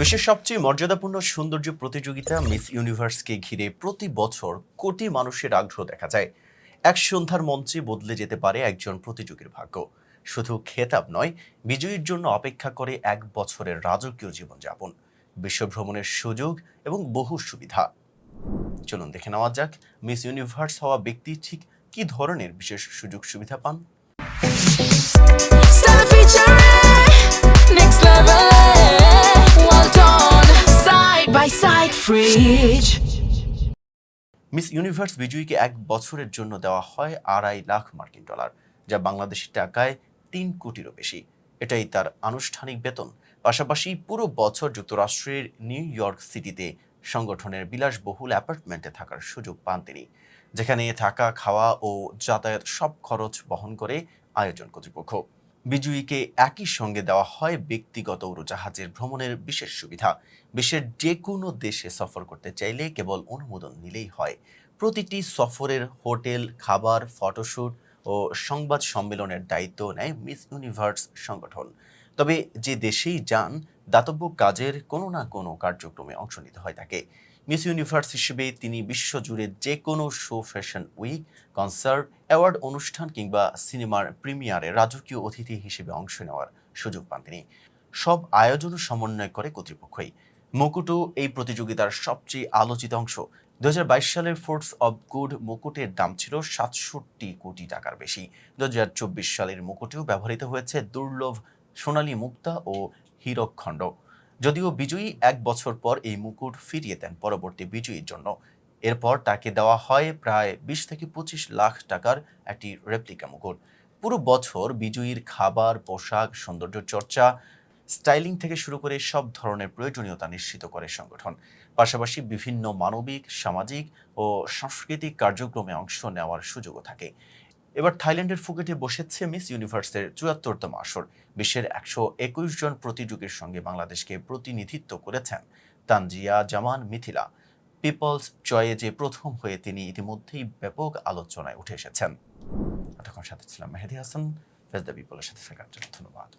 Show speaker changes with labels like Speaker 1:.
Speaker 1: বিশ্বের সবচেয়ে মর্যাদাপূর্ণ সৌন্দর্য প্রতিযোগিতা মিস ইউনিভার্সকে ঘিরে প্রতি বছর কোটি মানুষের আগ্রহ দেখা যায়। এক সন্ধ্যার মঞ্চে বদলে যেতে পারে একজন প্রতিযোগীর ভাগ্য। শুধু খেতাব নয়, বিজয়ীর জন্য অপেক্ষা করে এক বছরের রাজকীয় জীবনযাপন বিশ্বভ্রমণের সুযোগ এবং বহু সুবিধা। চলুন দেখে নেওয়া যাক, মিস ইউনিভার্স হওয়া ব্যক্তি ঠিক কি ধরনের বিশেষ সুযোগ সুবিধা পান? মিস ইউনিভার্স বিজয়ীকে এক বছরের জন্য দেওয়া হয় আড়াই লাখ মার্কিন ডলার, যা বাংলাদেশি টাকায় তিন কোটিরও বেশি। এটাই তার আনুষ্ঠানিক বেতন। পাশাপাশি পুরো বছর যুক্তরাষ্ট্রের নিউ ইয়র্ক সিটিতে সংগঠনের বিলাসবহুল অ্যাপার্টমেন্টে থাকার সুযোগ পান তিনি, যেখানে থাকা, খাওয়া ও যাতায়াত সব খরচ বহন করে আয়োজন কর্তৃপক্ষ। বিজয়ীকে একই সঙ্গে দেওয়া হয় ব্যক্তিগত উড়োজাহাজের ভ্রমণের বিশেষ সুবিধা। বিশ্বের যে কোনো দেশে সফর করতে চাইলে কেবল অনুমোদন নিলেই হয়। প্রতিটি সফরের হোটেল, খাবার ফটোশ্যুট ও সংবাদ সম্মেলনের দায়িত্ব নেয় মিস ইউনিভার্স সংগঠন। তবে যে দেশেই যান, দাতব্য কাজের কোনো না কোনো কার্যক্রমে অংশ নিতে হয় তাকে। মিস ইউনিভার্স হিসেবে তিনি বিশ্বজুড়ে যে কোনো show, fashion week, concert, award অনুষ্ঠান কিংবা সিনেমার প্রিমিয়ারে রাজকীয় অতিথি হিসেবে অংশ নেওয়ার সুযোগ পান তিনি। সব আয়োজন সমন্বয় করে কর্তৃপক্ষই। মুকুটও এই প্রতিযোগিতার সবচেয়ে আলোচিত অংশ। দুই হাজার বাইশ সালের ফোর্স অব গুড মুকুটের দাম ছিল সাতষট্টি কোটি টাকার বেশি। দুই হাজার চব্বিশ সালের মুকুটেও ব্যবহৃত হয়েছে দুর্লভ সোনালী মুক্তা ও হীরকখণ্ড যদিও বিজয়ী এক বছর পর এই মুকুট ফিরিয়ে দেন পরবর্তী বিজয়ীর জন্য। এরপর তাকে দেওয়া হয় প্রায় বিশ থেকে পঁচিশ লাখ টাকার একটি রেপ্লিকা মুকুট। পুরো বছর বিজয়ীর খাবার, পোশাক, সৌন্দর্য চর্চা, স্টাইলিং থেকে শুরু করে সব ধরনের প্রয়োজনীয়তা নিশ্চিত করে সংগঠন। পাশাপাশি বিভিন্ন মানবিক, সামাজিক ও সাংস্কৃতিক কার্যক্রমে অংশ নেওয়ার সুযোগও থাকে। এবার থাইল্যান্ডের ফুকেটে বসেছে মিস ইউনিভার্সের চুয়াত্তরতম আসর। বিশ্বের একশো একুশ জন প্রতিযোগীর সঙ্গে বাংলাদেশকে প্রতিনিধিত্ব করেছেন তানজিয়া জামান মিথিলা। পিপলস চয়ে যে প্রথম হয়ে তিনি ইতিমধ্যেই ব্যাপক আলোচনায় উঠে এসেছেন। এতক্ষণ সাথে ছিলাম মেহেদি হাসান ফেজদা পিপলের সাথে থাকার জন্য ধন্যবাদ।